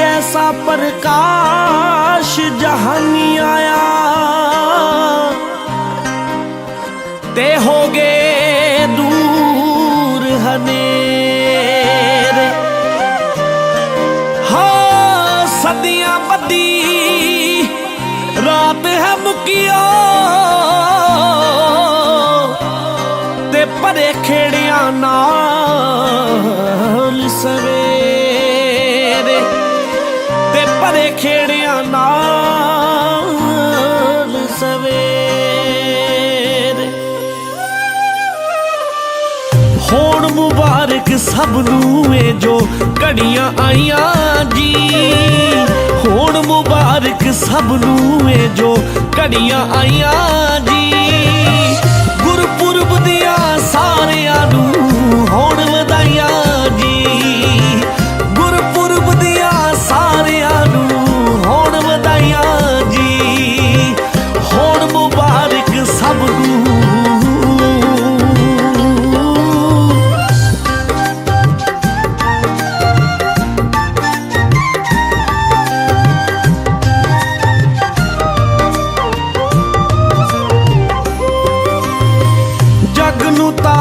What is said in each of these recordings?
ਐਸਾ ਪ੍ਰਕਾਸ਼ ਜਹਾਨੀ ਆਇਆ। ਤੇ ਹੋ ਗਏ ਦੂਰ ਹਨੇਰੇ। ਹਾਂ ਸਦੀਆਂ ਬੱਦੀ ਰਾਤ ਹੈ ਮੁਕਿਓ। ਤੇ ਪਰੇ ਖੇੜਿਆਂ ਨਾਲ ਨਾਲ ਸਵੇਰੇ। ਹੋਣ ਮੁਬਾਰਕ ਸਭ ਨੂੰ ਇਹ ਜੋ ਘੜੀਆਂ ਆਈਆਂ ਜੀ। ਹੋਣ ਮੁਬਾਰਕ ਸਭ ਨੂੰ ਇਹ ਜੋ ਘੜੀਆਂ ਆਈਆਂ ਜੀ।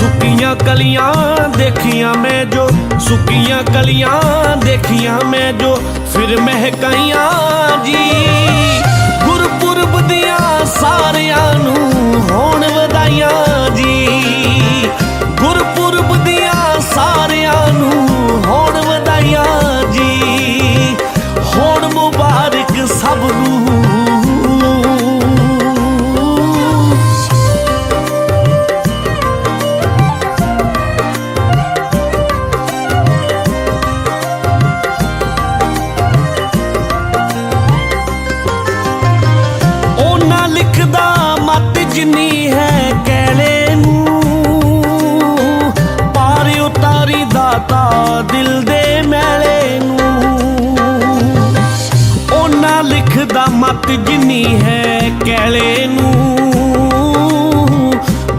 ਸੁੱਕੀਆਂ ਕਲੀਆਂ ਦੇਖੀਆਂ ਮੈਂ ਜੋ, ਸੁੱਕੀਆਂ ਕਲੀਆਂ ਦੇਖੀਆਂ ਮੈਂ ਜੋ, ਫਿਰ ਮਹਿਕਾਈਆਂ ਜੀ। ਗੁਰਪੁਰਬ ਦੀਆਂ ਸਾਰਿਆਂ ਨੂੰ ਹੋਣ ਵਧਾਈਆਂ ਜੀ। ਗੁਰਪੁਰਬ ਦੀਆਂ ਸਾਰਿਆਂ ਨੂੰ ਹੋਣ ਵਧਾਈਆਂ ਜੀ। ਹੋਣ ਮੁਬਾਰਕ ਸਭ ਨੂੰ ਕਿੰਨੀ ਹੈ ਕਹਿਲੇ ਨੂੰ? ਪਾਰ ਉਤਾਰੀ ਦਾਤਾ ਦਿਲ ਦੇ ਮੈਲੇ ਨੂੰ। ਉਹਨਾਂ ਲਿਖਦਾ ਮਤ ਜਿੰਨੀ ਹੈ ਕਹਿਲੇ ਨੂੰ।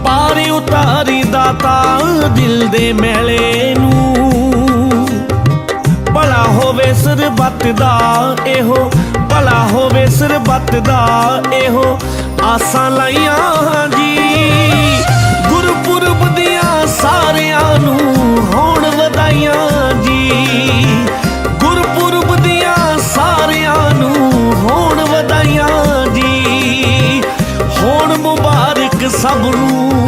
ਪਾਰ ਉਤਾਰੀ ਦਾਤਾ ਦਿਲ ਦੇ ਮੈਲੇ ਨੂੰ। ਭਲਾ ਹੋਵੇ ਸਰਬੱਤ ਦਾ ਇਹੋ, ਭਲਾ ਹੋਵੇ ਸਰਬੱਤ ਦਾ ਇਹੋ। ਆਸਾਂ ਲਾਈਆਂ ਜੀ। ਗੁਰਪੁਰਬ ਦੀਆਂ ਸਾਰਿਆਂ ਨੂੰ ਹੋਣ ਵਧਾਈਆਂ ਜੀ। ਗੁਰਪੁਰਬ ਦੀਆਂ ਸਾਰਿਆਂ ਨੂੰ ਹੋਣ ਵਧਾਈਆਂ ਜੀ। ਹੋਣ ਮੁਬਾਰਕ ਸਭ ਨੂੰ